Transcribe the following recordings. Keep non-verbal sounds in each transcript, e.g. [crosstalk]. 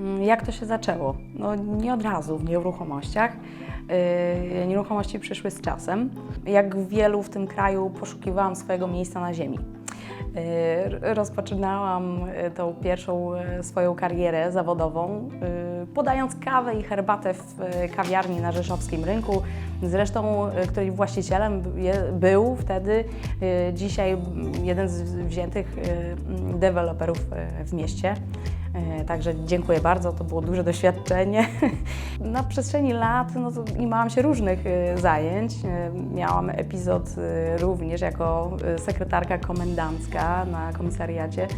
Mm, Jak to się zaczęło? No nie od razu w nieruchomościach. Yy, Nieruchomości przyszły z czasem. Jak wielu w tym kraju poszukiwałam swojego miejsca na ziemi. Yy, Rozpoczynałam yy, tą pierwszą yy, swoją karierę zawodową, podając kawę i herbatę w kawiarni na Rzeszowskim Rynku. Zresztą, której właścicielem był wtedy dzisiaj jeden z wziętych deweloperów w mieście. E, Także dziękuję bardzo, to było duże doświadczenie. [laughs] Na przestrzeni lat no imałam się różnych e, zajęć. E, Miałam epizod również jako sekretarka komendancka na komisariacie.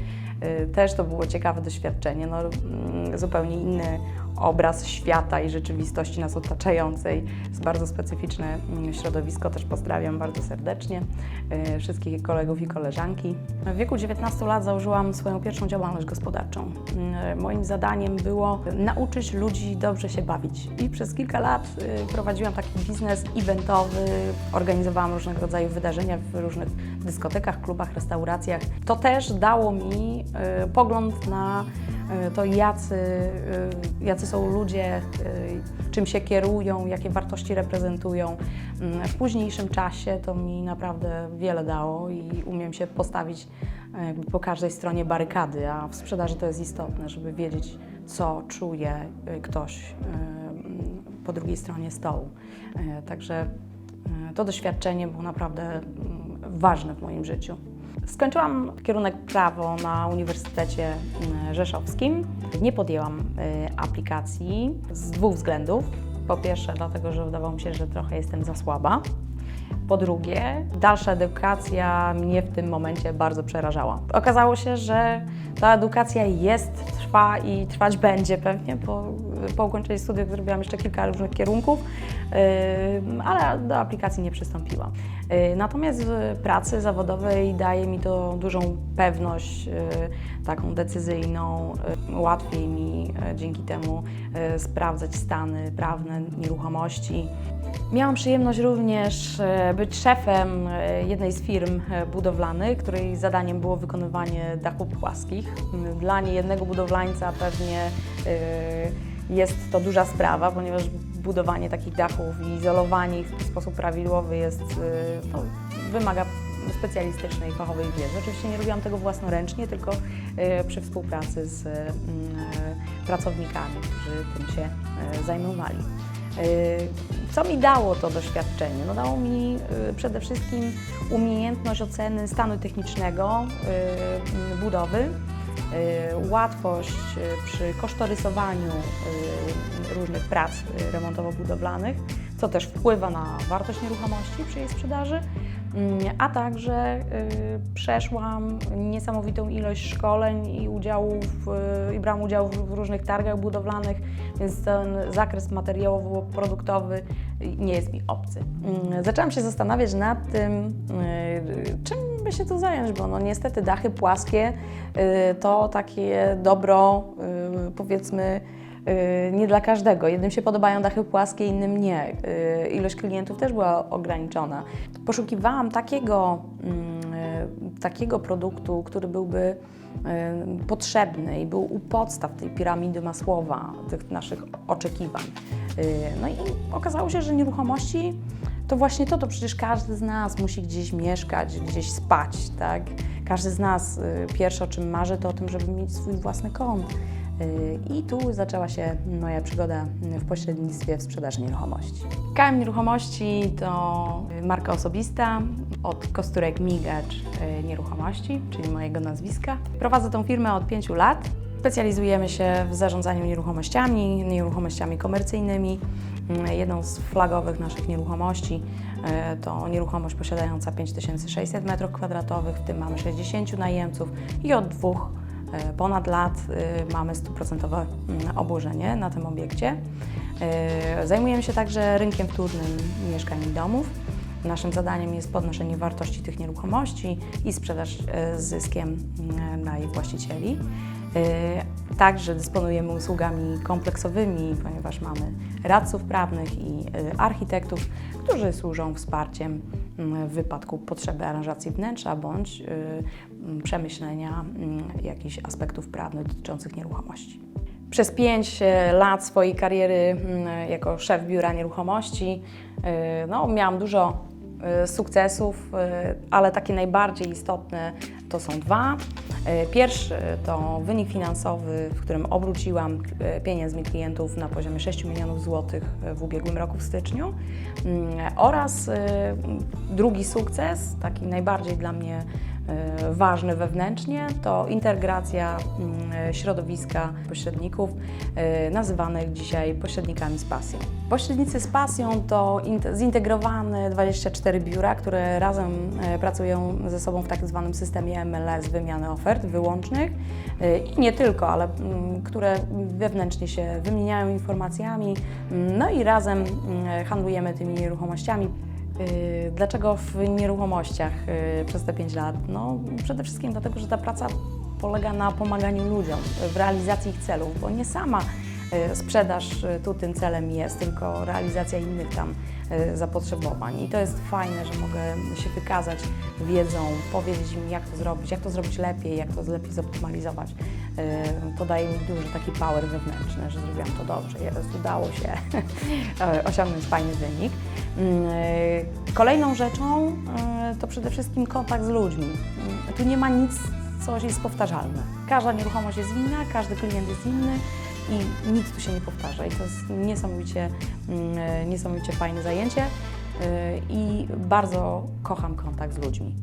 Też to było ciekawe doświadczenie, no, mm, zupełnie inny obraz świata i rzeczywistości nas otaczającej. Jest bardzo specyficzne mm, środowisko, też pozdrawiam bardzo serdecznie e, wszystkich kolegów i koleżanki. W wieku 19 lat założyłam swoją pierwszą działalność gospodarczą. Mm, Moim zadaniem było nauczyć ludzi dobrze się bawić i przez kilka lat y, prowadziłam taki biznes eventowy, organizowałam różnego rodzaju wydarzenia w różnych dyskotekach, klubach, restauracjach. To też dało mi pogląd na to, jacy, y, jacy są ludzie, y, czym się kierują, jakie wartości reprezentują. Mm, W późniejszym czasie to mi naprawdę wiele dało i umiem się postawić e, po każdej stronie barykady, a w sprzedaży to jest istotne, żeby wiedzieć, co czuje e, ktoś e, mm, po drugiej stronie stołu. E, Także e, to doświadczenie było naprawdę mm, ważne w moim życiu. Skończyłam kierunek prawo na Uniwersytecie mm, Rzeszowskim. Nie podjęłam e, aplikacji z dwóch względów. Po pierwsze, dlatego, że wydawało mi się, że trochę jestem za słaba. Po drugie, dalsza edukacja mnie w tym momencie bardzo przerażała. Okazało się, że ta edukacja jest, trwa i trwać będzie pewnie. Po, po ukończeniu studiów zrobiłam jeszcze kilka różnych kierunków, ale do aplikacji nie przystąpiłam. Yy, Natomiast w pracy zawodowej daje mi to dużą pewność, yy, taką decyzyjną. Yy, Łatwiej mi dzięki temu sprawdzać stany prawne nieruchomości. Miałam przyjemność również być szefem jednej z firm budowlanych, której zadaniem było wykonywanie dachów płaskich. Dla niejednego budowlańca pewnie jest to duża sprawa, ponieważ budowanie takich dachów i izolowanie ich w sposób prawidłowy jest, e, no, wymaga specjalistycznej, fachowej wiedzy. Oczywiście nie robiłam tego własnoręcznie, tylko e, przy współpracy z e, pracownikami, którzy tym się zajmowali. Y, Co mi dało to doświadczenie? No dało mi y, przede wszystkim umiejętność oceny stanu technicznego y, budowy, y, łatwość y, przy kosztorysowaniu y, różnych prac y, remontowo-budowlanych, co też wpływa na wartość nieruchomości przy jej sprzedaży. Mm, A także y, przeszłam niesamowitą ilość szkoleń i udziałów, y, i brałam udział w, różnych targach budowlanych, więc ten zakres materiałowo-produktowy nie jest mi obcy. Mm, Zaczęłam się zastanawiać nad tym, y, czym by się tu zająć, bo no niestety dachy płaskie y, to takie dobro, y, powiedzmy, y, nie dla każdego. Jednym się podobają dachy płaskie, innym nie. Ilość klientów też była ograniczona. Poszukiwałam takiego, mm, takiego produktu, który byłby potrzebny i był u podstaw tej piramidy Masłowa, tych naszych oczekiwań. No i okazało się, że nieruchomości to właśnie to, to przecież każdy z nas musi gdzieś mieszkać, gdzieś spać, tak? Każdy z nas y, pierwsze o czym marzy, to o tym, żeby mieć swój własny kąt. Y, I tu zaczęła się moja przygoda w pośrednictwie w sprzedaży nieruchomości. KM Nieruchomości to marka osobista od Kosturek Migacz y, Nieruchomości, czyli mojego nazwiska. Prowadzę tą firmę od pięciu lat. Specjalizujemy się w zarządzaniu nieruchomościami, nieruchomościami komercyjnymi. Mm, Jedną z flagowych naszych nieruchomości e, to nieruchomość posiadająca 5600 m2, w tym mamy 60 najemców i od dwóch e, ponad lat e, mamy stuprocentowe mm, obłożenie na tym obiekcie. E, Zajmujemy się także rynkiem wtórnym mieszkań i domów. Naszym zadaniem jest podnoszenie wartości tych nieruchomości i sprzedaż z zyskiem mm, dla ich właścicieli. E, Także dysponujemy usługami kompleksowymi, ponieważ mamy radców prawnych i e, architektów, którzy służą wsparciem mm, w wypadku potrzeby aranżacji wnętrza bądź e, m, przemyślenia mm, jakichś aspektów prawnych dotyczących nieruchomości. Przez pięć e, lat swojej kariery mm, jako szef biura nieruchomości no, miałam dużo sukcesów, e, ale takie najbardziej istotne to są dwa. E, Pierwszy to wynik finansowy, w którym obróciłam pieniędzmi klientów na poziomie 6 milionów złotych w ubiegłym roku w styczniu Mm, oraz drugi sukces, taki najbardziej dla mnie ważny wewnętrznie, to integracja mm, środowiska pośredników e, nazywanych dzisiaj pośrednikami z pasją. Pośrednicy z pasją to in- zintegrowane 24 biura, które razem e, pracują ze sobą w tak zwanym systemie MLS wymiany ofert wyłącznych e, i nie tylko, ale mm, które wewnętrznie się wymieniają informacjami, mm, no i razem handlujemy tymi nieruchomościami. Yy, Dlaczego w nieruchomościach yy, przez te 5 lat? No, przede wszystkim dlatego, że ta praca polega na pomaganiu ludziom w realizacji ich celów, bo nie sama yy, sprzedaż tu tym celem jest, tylko realizacja innych tam zapotrzebowań. I to jest fajne, że mogę się wykazać wiedzą, powiedzieć im, jak to zrobić, jak to zrobić lepiej, jak to lepiej zoptymalizować. Yy, To daje mi duży taki power wewnętrzny, że zrobiłam to dobrze, jest, udało się [laughs] osiągnąć fajny wynik. E, Kolejną rzeczą e, to przede wszystkim kontakt z ludźmi. Tu nie ma nic, co jest powtarzalne. Każda nieruchomość jest inna, każdy klient jest inny i nic tu się nie powtarza. I to jest niesamowicie, niesamowicie fajne zajęcie i bardzo kocham kontakt z ludźmi.